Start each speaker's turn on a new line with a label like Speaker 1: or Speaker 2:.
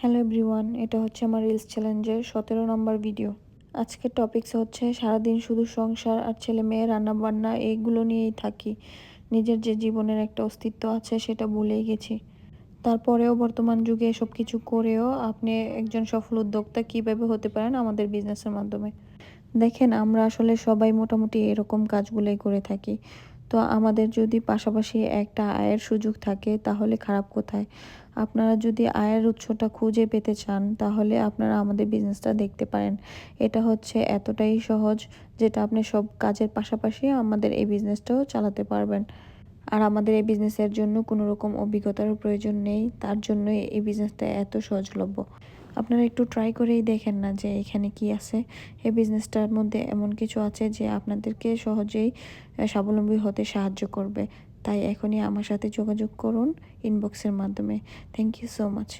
Speaker 1: Hello everyone এটা হচ্ছে আমার রিলস চ্যালেঞ্জের সতেরো নম্বর ভিডিও আজকের টপিকস হচ্ছে সারাদিন শুধু সংসার আর ছেলে মেয়ে, রান্নাবান্না এইগুলো নিয়েই থাকি। নিজের যে জীবনের একটা অস্তিত্ব আছে সেটা ভুলেই গেছি। তারপরেও বর্তমান যুগে এসব কিছু করেও আপনি একজন সফল উদ্যোক্তা কীভাবে হতে পারেন আমাদের বিজনেসের মাধ্যমে? দেখেন, আমরা আসলে সবাই মোটামুটি এরকম কাজগুলোই করে থাকি। তো আমাদের যদি পাশাপাশি একটা আয়ের সুযোগ থাকে, তাহলে খারাপ কোথায়? আপনারা যদি আয়ের উৎসটা খুঁজে পেতে চান, তাহলে আপনারা আমাদের বিজনেসটা দেখতে পারেন। এটা হচ্ছে এতটাই সহজ যেটা আপনি সব কাজের পাশাপাশি আমাদের এই বিজনেসটাও চালাতে পারবেন। আর আমাদের এই বিজনেসের জন্য কোনো রকম অভিজ্ঞতার প্রয়োজন নেই, তার জন্যই এই বিজনেসটা এত সহজলভ্য। আপনারা একটু ট্রাই করেই দেখেন না যে এখানে কি আছে। এই বিজনেসটার মধ্যে এমন কিছু আছে যে আপনাদেরকে সহজেই স্বাবলম্বী হতে সাহায্য করবে। তাই এখনই আমার সাথে যোগাযোগ করুন ইনবক্সের মাধ্যমে। Thank you so much